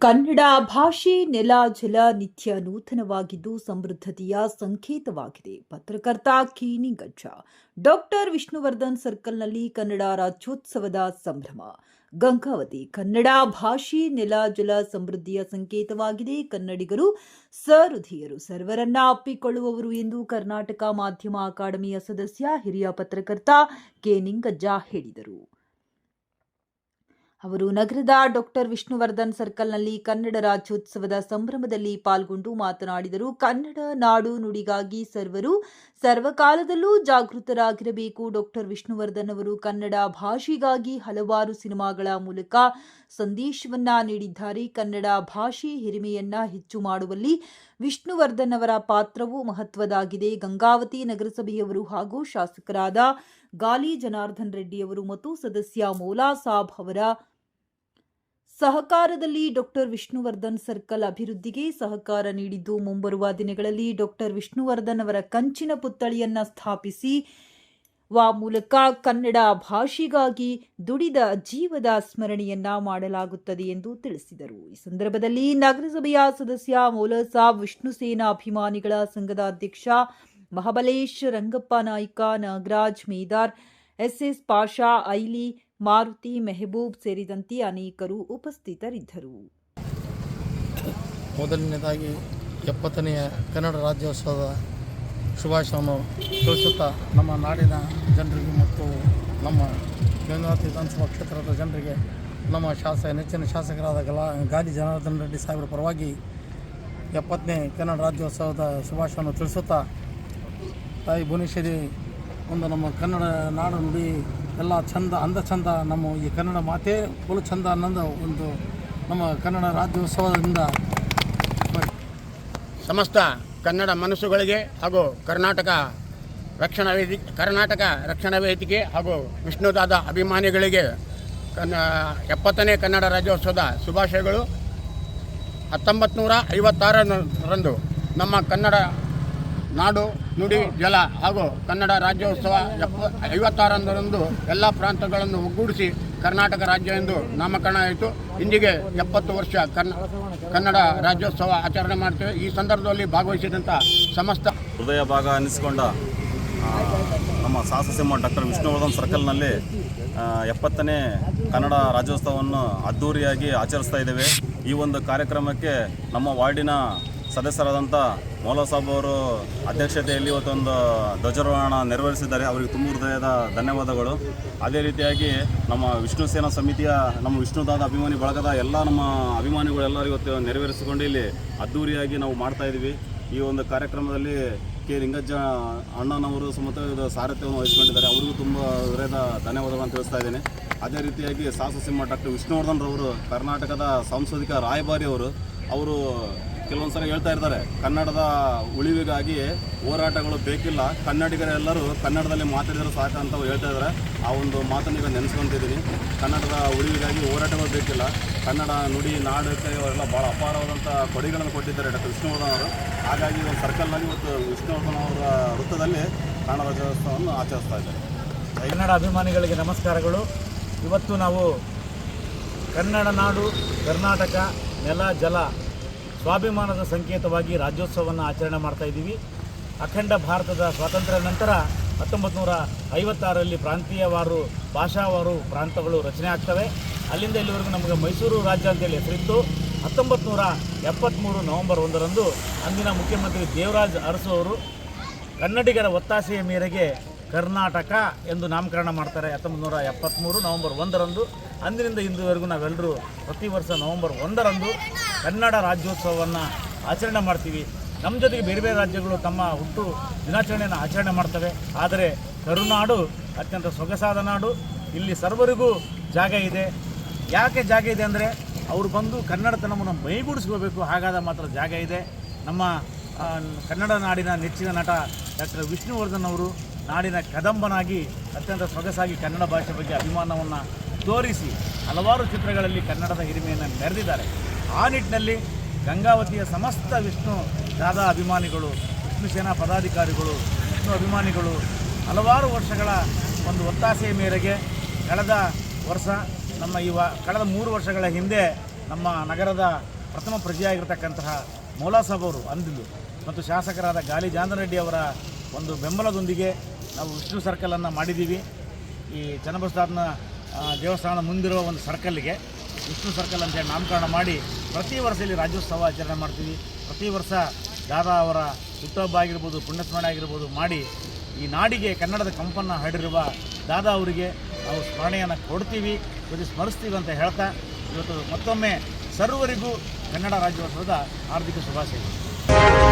ಕನ್ನಡ ಭಾಷೆ ನೆಲ ಜಲ ನಿತ್ಯ ನೂತನವಾಗಿದ್ದು ಸಮೃದ್ಧತೆಯ ಸಂಕೇತವಾಗಿದೆ. ಪತ್ರಕರ್ತ ಕೀನಿಗಜ್ಜ ಡಾಕ್ಟರ್ ವಿಷ್ಣುವರ್ಧನ್ ಸರ್ಕಲ್ನಲ್ಲಿ ಕನ್ನಡ ರಾಜ್ಯೋತ್ಸವದ ಸಂಭ್ರಮ. ಗಂಗಾವತಿ, ಕನ್ನಡ ಭಾಷೆ ನೆಲ ಜಲ ಸಮೃದ್ಧಿಯ ಸಂಕೇತವಾಗಿದೆ. ಕನ್ನಡಿಗರು ಸಹೃದಯರು, ಸರ್ವರನ್ನ ಅಪ್ಪಿಕೊಳ್ಳುವವರು ಎಂದು ಕರ್ನಾಟಕ ಮಾಧ್ಯಮ ಅಕಾಡೆಮಿಯ ಸದಸ್ಯ, ಹಿರಿಯ ಪತ್ರಕರ್ತ ಕೆ ನಿಂಗಜ್ಜ ಹೇಳಿದರು. ಅವರು ನಗರದ ಡಾಕ್ಟರ್ ವಿಷ್ಣುವರ್ಧನ್ ಸರ್ಕಲ್ನಲ್ಲಿ ಕನ್ನಡ ರಾಜ್ಯೋತ್ಸವದ ಸಂಭ್ರಮದಲ್ಲಿ ಪಾಲ್ಗೊಂಡು ಮಾತನಾಡಿದರು. ಕನ್ನಡ ನಾಡು ನುಡಿಗಾಗಿ ಸರ್ವರು ಸರ್ವಕಾಲದಲ್ಲೂ ಜಾಗೃತರಾಗಿರಬೇಕು. ಡಾಕ್ಟರ್ ವಿಷ್ಣುವರ್ಧನ್ ಅವರು ಕನ್ನಡ ಭಾಷೆಗಾಗಿ ಹಲವಾರು ಸಿನಿಮಾಗಳ ಮೂಲಕ ಸಂದೇಶವನ್ನ ನೀಡಿದ್ದಾರೆ. ಕನ್ನಡ ಭಾಷೆ ಹಿರಿಮೆಯನ್ನ ಹೆಚ್ಚು ಮಾಡುವಲ್ಲಿ ವಿಷ್ಣುವರ್ಧನ್ ಅವರ ಪಾತ್ರವು ಮಹತ್ವದಾಗಿದೆ. ಗಂಗಾವತಿ ನಗರಸಭೆಯವರು ಹಾಗೂ ಶಾಸಕರಾದ ಗಾಲಿ ಜನಾರ್ದನ್ ರೆಡ್ಡಿಯವರು ಮತ್ತು ಸದಸ್ಯ ಮೌಲಾ ಸಾಬ್ ಅವರ ಸಹಕಾರದಲ್ಲಿ ಡಾಕ್ಟರ್ ವಿಷ್ಣುವರ್ಧನ್ ಸರ್ಕಲ್ ಅಭಿವೃದ್ಧಿಗೆ ಸಹಕಾರ ನೀಡಿದ್ದು, ಮುಂಬರುವ ದಿನಗಳಲ್ಲಿ ಡಾಕ್ಟರ್ ವಿಷ್ಣುವರ್ಧನ್ ಅವರ ಕಂಚಿನ ಪುತ್ಥಳಿಯನ್ನು ಸ್ಥಾಪಿಸಿ, ವಾ ಮೂಲಕ ಕನ್ನಡ ಭಾಷೆಗಾಗಿ ದುಡಿದ ಜೀವದ ಸ್ಮರಣೆಯನ್ನ ಮಾಡಲಾಗುತ್ತದೆ ಎಂದು ತಿಳಿಸಿದರು. ಈ ಸಂದರ್ಭದಲ್ಲಿ ನಗರಸಭೆಯ ಸದಸ್ಯ ಮೌಲಸಾಬ್ ವಿಷ್ಣುಸೇನಾ ಅಭಿಮಾನಿಗಳ ಸಂಘದ ಅಧ್ಯಕ್ಷ ಮಹಾಬಲೇಶ್ ರಂಗಪ್ಪ ನಾಯ್ಕ, ನಾಗರಾಜ್ ಮೇದಾರ್ ಎಸ್ ಪಾಷಾ, ಐಲಿ, ಮಾರುತಿ, ಮೆಹಬೂಬ್ ಸೇರಿದಂತೆ ಅನೇಕರು ಉಪಸ್ಥಿತರಿದ್ದರು. ಮೊದಲನೇದಾಗಿ ಎಪ್ಪತ್ತನೆಯ ಕನ್ನಡ ರಾಜ್ಯೋತ್ಸವದ ಶುಭಾಶಯವನ್ನು ತಿಳಿಸುತ್ತಾ ನಮ್ಮ ನಾಡಿನ ಜನರಿಗೆ ಮತ್ತು ನಮ್ಮ ಗಂಗಾವತಿ ವಿಧಾನಸಭಾ ಕ್ಷೇತ್ರದ ಜನರಿಗೆ ನಮ್ಮ ಶಾಸಕ, ನೆಚ್ಚಿನ ಶಾಸಕರಾದ ಗಲಾ ಗಾಲಿ ಜನಾರ್ದನ ರೆಡ್ಡಿ ಸಾಹೇಬರ ಪರವಾಗಿ ಎಪ್ಪತ್ತನೇ ಕನ್ನಡ ರಾಜ್ಯೋತ್ಸವದ ಶುಭಾಶಯವನ್ನು ತಿಳಿಸುತ್ತಾ ತಾಯಿ ಭುವನೇಶ್ವರಿ ಒಂದು ನಮ್ಮ ಕನ್ನಡ ನಾಡು ನುಡಿ ಎಲ್ಲ ಚಂದ, ಅಂದ ಚಂದ ನಮ್ಮ ಈ ಕನ್ನಡ ಮಾತೇ ಬಲು ಚಂದ ಅನ್ನೋದು ಒಂದು ನಮ್ಮ ಕನ್ನಡ ರಾಜ್ಯೋತ್ಸವದಿಂದ ಸಮಸ್ತ ಕನ್ನಡ ಮನಸ್ಸುಗಳಿಗೆ ಹಾಗೂ ಕರ್ನಾಟಕ ರಕ್ಷಣಾ ವೇದಿಕೆ ಕರ್ನಾಟಕ ರಕ್ಷಣಾ ವೇದಿಕೆ ಹಾಗೂ ವಿಷ್ಣುದಾದ ಅಭಿಮಾನಿಗಳಿಗೆ ಕನ್ನ, ಎಪ್ಪತ್ತನೇ ಕನ್ನಡ ರಾಜ್ಯೋತ್ಸವದ ಶುಭಾಶಯಗಳು. ಹತ್ತೊಂಬತ್ತು ನೂರ ನಮ್ಮ ಕನ್ನಡ ನಾಡು, ನುಡಿ, ಜಲ ಹಾಗೂ ಕನ್ನಡ ರಾಜ್ಯೋತ್ಸವ ಎಪ್ಪ ಐವತ್ತಾರರಂದು ಎಲ್ಲ ಪ್ರಾಂತಗಳನ್ನು ಒಗ್ಗೂಡಿಸಿ ಕರ್ನಾಟಕ ರಾಜ್ಯ ಎಂದು ನಾಮಕರಣ ಆಯಿತು. ಇಂದಿಗೆ ಎಪ್ಪತ್ತು ವರ್ಷ ಕನ್ನ ಕನ್ನಡ ರಾಜ್ಯೋತ್ಸವ ಆಚರಣೆ ಮಾಡ್ತೇವೆ. ಈ ಸಂದರ್ಭದಲ್ಲಿ ಭಾಗವಹಿಸಿದಂಥ ಸಮಸ್ತ ಹೃದಯ ಭಾಗ ಅನ್ನಿಸಿಕೊಂಡ ನಮ್ಮ ಸಾಹಸಸಿಂಹ ಡಾಕ್ಟರ್ ವಿಷ್ಣುವರ್ಧನ್ ಸರ್ಕಲ್ನಲ್ಲಿ ಎಪ್ಪತ್ತನೇ ಕನ್ನಡ ರಾಜ್ಯೋತ್ಸವವನ್ನು ಅದ್ಧೂರಿಯಾಗಿ ಆಚರಿಸ್ತಾ ಇದ್ದೇವೆ. ಈ ಒಂದು ಕಾರ್ಯಕ್ರಮಕ್ಕೆ ನಮ್ಮ ವಾರ್ಡಿನ ಸದಸ್ಯರಾದಂಥ ಮೌಲಾ ಸಾಬ್ ಅವರು ಅಧ್ಯಕ್ಷತೆಯಲ್ಲಿ ಇವತ್ತೊಂದು ಧ್ವಜಾರೋಹಣ ನೆರವೇರಿಸಿದ್ದಾರೆ. ಅವರಿಗೆ ತುಂಬ ಹೃದಯದ ಧನ್ಯವಾದಗಳು. ಅದೇ ರೀತಿಯಾಗಿ ನಮ್ಮ ವಿಷ್ಣು ಸೇನಾ ಸಮಿತಿಯ ನಮ್ಮ ವಿಷ್ಣುದಾದ ಅಭಿಮಾನಿ ಬಳಗದ ಎಲ್ಲ ನಮ್ಮ ಅಭಿಮಾನಿಗಳೆಲ್ಲರೂ ಇವತ್ತು ನೆರವೇರಿಸಿಕೊಂಡು ಇಲ್ಲಿ ಅದ್ಧೂರಿಯಾಗಿ ನಾವು ಮಾಡ್ತಾ ಇದ್ದೀವಿ. ಈ ಒಂದು ಕಾರ್ಯಕ್ರಮದಲ್ಲಿ ಕೆ ಲಿಂಗಜ್ಜ ಅಣ್ಣನವರು ಸುಮತ ಸಾರಥ್ಯವನ್ನು ವಹಿಸಿಕೊಂಡಿದ್ದಾರೆ. ಅವರಿಗೂ ತುಂಬ ಹೃದಯದ ಧನ್ಯವಾದಗಳನ್ನು ತಿಳಿಸ್ತಾ ಇದ್ದೇನೆ. ಅದೇ ರೀತಿಯಾಗಿ ಸಾಹಸಸಿಂಹ ಡಾಕ್ಟರ್ ವಿಷ್ಣುವರ್ಧನ್ ರವರು, ಕರ್ನಾಟಕದ ಸಾಂಸ್ಕೃತಿಕ ರಾಯಭಾರಿ ಅವರು ಅವರು ಕೆಲವೊಂದು ಸಲ ಹೇಳ್ತಾ ಇರ್ತಾರೆ, ಕನ್ನಡದ ಉಳಿವಿಗಾಗಿ ಹೋರಾಟಗಳು ಬೇಕಿಲ್ಲ. ಕನ್ನಡಿಗರೆಲ್ಲರೂ ಕನ್ನಡದಲ್ಲಿ ಮಾತಾಡಿದ್ರೆ ಸಾಕು ಅಂತ ಹೇಳ್ತಾ ಇದ್ದಾರೆ. ಆ ಒಂದು ಮಾತನ್ನು ಈಗ ನೆನೆಸ್ಕೊಂತಿದ್ದೀನಿ. ಕನ್ನಡದ ಉಳಿವಿಗಾಗಿ ಹೋರಾಟಗಳು ಬೇಕಿಲ್ಲ. ಕನ್ನಡ ನುಡಿ ನಾಡಕ್ಕೆ ಇವರೆಲ್ಲ ಭಾಳ ಅಪಾರವಾದಂಥ ಕೊಡಿಗಳನ್ನು ಕೊಟ್ಟಿದ್ದಾರೆ ಡಾಕ್ಟರ್ ವಿಷ್ಣುವರ್ಧನ್ ಅವರು. ಹಾಗಾಗಿ ಒಂದು ಸರ್ಕಲ್ನಲ್ಲಿ ಇವತ್ತು ವಿಷ್ಣುವರ್ಧನ್ ಅವರ ವೃತ್ತದಲ್ಲಿ ಕನ್ನಡ ರಾಜ್ಯೋತ್ಸವವನ್ನು ಆಚರಿಸ್ತಾ ಇದ್ದಾರೆ. ಕನ್ನಡ ಅಭಿಮಾನಿಗಳಿಗೆ ನಮಸ್ಕಾರಗಳು. ಇವತ್ತು ನಾವು ಕನ್ನಡ ನಾಡು, ಕರ್ನಾಟಕ ನೆಲ, ಜಲ ಸ್ವಾಭಿಮಾನದ ಸಂಕೇತವಾಗಿ ರಾಜ್ಯೋತ್ಸವವನ್ನು ಆಚರಣೆ ಮಾಡ್ತಾ ಇದ್ದೀವಿ. ಅಖಂಡ ಭಾರತದ ಸ್ವಾತಂತ್ರ್ಯ ನಂತರ ಹತ್ತೊಂಬತ್ತು ನೂರ ಐವತ್ತಾರರಲ್ಲಿ ಪ್ರಾಂತೀಯವಾರು, ಭಾಷಾವಾರು ಪ್ರಾಂತಗಳು ರಚನೆ ಆಗ್ತವೆ. ಅಲ್ಲಿಂದ ಇಲ್ಲಿವರೆಗೂ ನಮಗೆ ಮೈಸೂರು ರಾಜ್ಯ ಅಂತೇಳಿ ಹೆಸರಿತ್ತು. ಹತ್ತೊಂಬತ್ತು ನೂರ ಎಪ್ಪತ್ತ್ಮೂರು ನವೆಂಬರ್ ಒಂದರಂದು ಅಂದಿನ ಮುಖ್ಯಮಂತ್ರಿ ದೇವರಾಜ್ ಅರಸು ಅವರು ಕನ್ನಡಿಗರ ಒತ್ತಾಸೆಯ ಮೇರೆಗೆ ಕರ್ನಾಟಕ ಎಂದು ನಾಮಕರಣ ಮಾಡ್ತಾರೆ. ಹತ್ತೊಂಬತ್ತು ನೂರ ಎಪ್ಪತ್ತ್ಮೂರು ನವಂಬರ್ ಒಂದರಂದು. ಅಂದಿನಿಂದ ಇಂದುವರೆಗೂ ನಾವೆಲ್ಲರೂ ಪ್ರತಿ ವರ್ಷ ನವಂಬರ್ ಒಂದರಂದು ಕನ್ನಡ ರಾಜ್ಯೋತ್ಸವವನ್ನು ಆಚರಣೆ ಮಾಡ್ತೀವಿ. ನಮ್ಮ ಜೊತೆಗೆ ಬೇರೆ ಬೇರೆ ರಾಜ್ಯಗಳು ತಮ್ಮ ಹುಟ್ಟು ದಿನಾಚರಣೆಯನ್ನು ಆಚರಣೆ ಮಾಡ್ತವೆ. ಆದರೆ ಕರುನಾಡು ಅತ್ಯಂತ ಸೊಗಸಾದ ನಾಡು. ಇಲ್ಲಿ ಸರ್ವರಿಗೂ ಜಾಗ ಇದೆ. ಯಾಕೆ ಜಾಗ ಇದೆ ಅಂದರೆ ಅವರು ಬಂದು ಕನ್ನಡತನವನ್ನು ಮೈಗೂಡಿಸ್ಕೋಬೇಕು ಹಾಗಾದ ಮಾತ್ರ ಜಾಗ ಇದೆ. ನಮ್ಮ ಕನ್ನಡ ನಾಡಿನ ನೆಚ್ಚಿನ ನಟ ಡಾಕ್ಟರ್ ವಿಷ್ಣುವರ್ಧನ್ ಅವರು ನಾಡಿನ ಕದಂಬನಾಗಿ, ಅತ್ಯಂತ ಸೊಗಸಾಗಿ ಕನ್ನಡ ಭಾಷೆ ಬಗ್ಗೆ ಅಭಿಮಾನವನ್ನು ತೋರಿಸಿ ಹಲವಾರು ಚಿತ್ರಗಳಲ್ಲಿ ಕನ್ನಡದ ಹಿರಿಮೆಯನ್ನು ಮೆರೆದಿದ್ದಾರೆ. ಆ ನಿಟ್ಟಿನಲ್ಲಿ ಗಂಗಾವತಿಯ ಸಮಸ್ತ ವಿಷ್ಣು, ದಾದಾ ಅಭಿಮಾನಿಗಳು, ವಿಷ್ಣು ಸೇನಾ ಪದಾಧಿಕಾರಿಗಳು, ವಿಷ್ಣು ಅಭಿಮಾನಿಗಳು ಹಲವಾರು ವರ್ಷಗಳ ಒಂದು ಒತ್ತಾಸೆಯ ಮೇರೆಗೆ ಕಳೆದ ವರ್ಷ, ನಮ್ಮ ಈ ಕಳೆದ ಮೂರು ವರ್ಷಗಳ ಹಿಂದೆ ನಮ್ಮ ನಗರದ ಪ್ರಥಮ ಪ್ರಜೆಯಾಗಿರ್ತಕ್ಕಂತಹ ಮೌಲಾಸಾಬ್ ಅವರು ಅಂದಿದ್ದು. ಮತ್ತು ಶಾಸಕರಾದ ಗಾಲಿ ಜಾಂದನ್ ರೆಡ್ಡಿ ಅವರ ಒಂದು ಬೆಂಬಲದೊಂದಿಗೆ ನಾವು ವಿಷ್ಣು ಸರ್ಕಲನ್ನು ಮಾಡಿದ್ದೀವಿ. ಈ ಚನ್ನಬಸವನ ದೇವಸ್ಥಾನ ಮುಂದಿರುವ ಒಂದು ಸರ್ಕಲ್ಗೆ ವಿಷ್ಣು ಸರ್ಕಲ್ ಅಂತೇಳಿ ನಾಮಕರಣ ಮಾಡಿ ಪ್ರತಿ ವರ್ಷ ಇಲ್ಲಿ ರಾಜ್ಯೋತ್ಸವ ಆಚರಣೆ ಮಾಡ್ತೀವಿ. ಪ್ರತಿ ವರ್ಷ ದಾದಾ ಅವರ ಹುಟ್ಟುಹಬ್ಬ ಆಗಿರ್ಬೋದು, ಪುಣ್ಯಸ್ಮರಣೆ ಆಗಿರ್ಬೋದು ಮಾಡಿ ಈ ನಾಡಿಗೆ ಕನ್ನಡದ ಕಂಪನ್ನು ಹರಡಿರುವ ದಾದಾ ಅವರಿಗೆ ನಾವು ಸ್ಮರಣೆಯನ್ನು ಕೊಡ್ತೀವಿ ಪ್ರತಿ ಸ್ಮರಿಸ್ತೀವಿ ಅಂತ ಹೇಳ್ತಾ ಇವತ್ತು ಮತ್ತೊಮ್ಮೆ ಸರ್ವರಿಗೂ ಕನ್ನಡ ರಾಜ್ಯೋತ್ಸವದ ಹಾರ್ದಿಕ ಶುಭಾಶಯಗಳು.